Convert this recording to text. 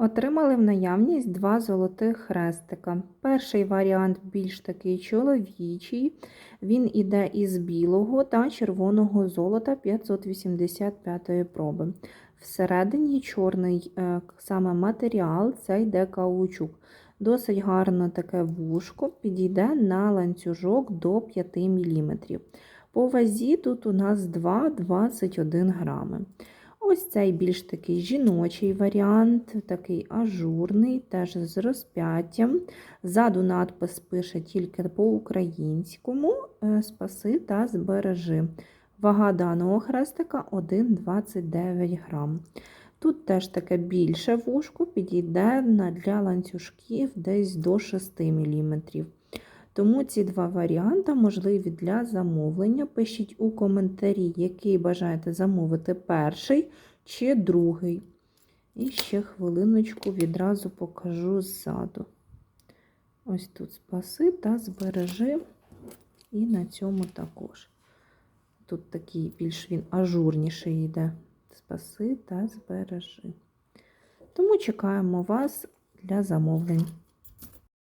Отримали в наявність два золотих хрестика. Перший варіант більш такий чоловічий. Він іде із білого та червоного золота 585 проби. Всередині чорний е, саме матеріал, це йде каучук. Досить гарно таке вушко підійде на ланцюжок до 5 мм. По вазі тут у нас 2,21 грами. Ось цей більш такий жіночий варіант, такий ажурний, теж з розп'яттям. Ззаду надпис пише тільки по-українському е, спаси та збережи. Вага даного хрестика 1,29 грам. Тут теж таке більше вушко підійде для ланцюжків десь до 6 мм. Тому ці два варіанти можливі для замовлення. Пишіть у коментарі, який бажаєте замовити перший чи другий. І ще хвилиночку відразу покажу ззаду. Ось тут спаси та збережи. І на цьому також. Тут такий більш він ажурніший йде. Спаси та збережи. Тому чекаємо вас для замовлень.